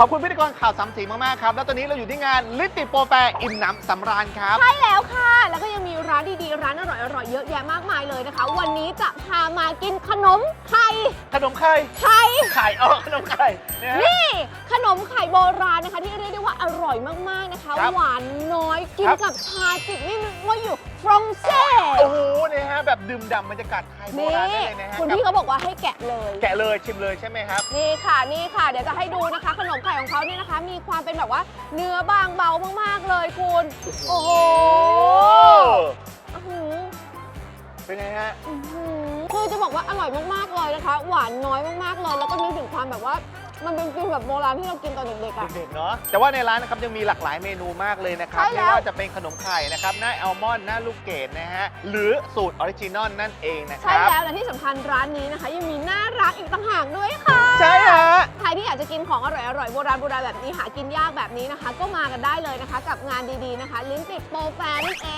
ขอบคุณพิธีกรข่าวสามสีมากๆครับ แล้วตอนนี้เราอยู่ที่งานลิติโปรแปรอิ่มหนำสำราญครับ ใช่แล้วค่ะ แล้วก็ยังมีร้านดีๆ ร้านอร่อยๆ เยอะแยะมากมายเลยนะคะ วันนี้จะพามากินขนมไข่ขนมไข่ไข่ไข่เออขนมไข่นี่ ขนมไข่โบราณนะคะที่เรียก อร่อยมาก ๆ นะคะ ครับหวานน้อย กินครับ กับชาจิบนี่นึกว่าอยู่ฟรองเซ่โอ้โหเนี่ยฮะแบบดื่มด่ำบรรยากาศไทยโบนี่ราณได้เลยนะฮะคุณกับพี่เขาบอกว่าให้แกะเลย แกะเลยชิมเลยใช่ไหมครับ นี่ค่ะนี่ค่ะ เดี๋ยวจะให้ดูนะคะ ขนมไข่ของเขาเนี่ยนะคะ มีความเป็นแบบว่าเนื้อบางเบามากๆเลยคุณ โอ้โหอื้อหือเป็นไงฮะ อื้อหือคือจะบอกว่าอร่อยมากๆเลยนะคะ หวานน้อยมากๆเลย แล้วก็นึกถึงความแบบว่า มันเป็นฟิลแบบโบราณที่เรากินตอนเด็กๆอะเด็กๆเนาะแต่ว่าในร้านนะครับยังมีหลากหลายเมนูมากเลยนะครับใช่แล้ไม่ว ว่าจะเป็นขนมไข่นะครับหน้าอัลมอนด์หน้าลูกเกดนะฮะหรือสูตรออริจินอลนั่นเองนะคใช่รับ แล้วและที่สำคัญร้านนี้นะคะ ยังมีน่ารักอีกต่างหากด้วยค่ะ ใช่ฮะใครที่อยากจะกินของอร่อยๆโบราณโบราณแบบนี้หากินยากแบบนี้นะคะ ก็มากันได้เลยนะคะ กับงานดีๆนะคะ ลิ้นติดโปรแฟร์นั่นเอง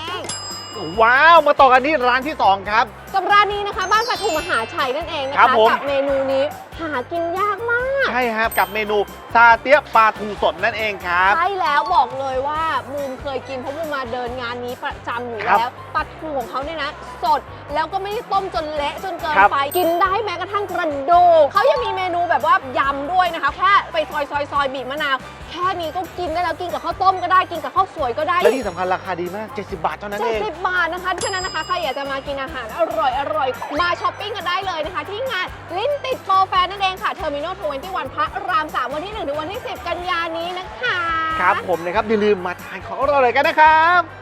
ว้าว มาต่อกันที่ร้านที่ 2 ครับ กับร้านนี้นะคะ บ้านปลาทูมหาชัยนั่นเองนะครัคะบผม กับเมนูนี้หากินยากมาก ใช่ครับ กับเมนูซาเตียะปลาทูสดนั่นเองครับ ใช่แล้วบอกเลยว่าบูมเคยกินเพราะบูมมาเดินงานนี้ประจำอยู่ครับแล้วปลาทูของเขาเนี่ยนะ สดแล้วก็ไม่ได้ต้มจนเละจนเกินครับไป กินได้แม้กระทั่งกระดูกเขายังมีเมนูแบบว่ายำด้วยนะคะ แค่ไปซอยซอยซอยบีบมะนาว แค่นี้ก็กินได้แล้วกินกับข้าวต้มก็ได้กินกับข้าวสวยก็ได้และที่สำคัญราคาดีมาก 70 บาทเท่านั้นเจ็เอดงสิบบาทนะคะฉะนั้นนะคะใครอยากจะมากินอาหารอร่อยอร่อยมาช้อปปิ้งกันได้เลยนะคะ ที่งานลิ้นติดโปรแฟนนั่นเองค่ะเทอร์มินอล21พระราม3วันที่1ถึงวันที่ 10 กันยานี้นะคะ ครับผมนะครับอย่าลืมมาทานของอร่อยๆกันนะครับ